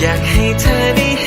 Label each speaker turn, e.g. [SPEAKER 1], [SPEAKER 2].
[SPEAKER 1] อยากให้เธอได้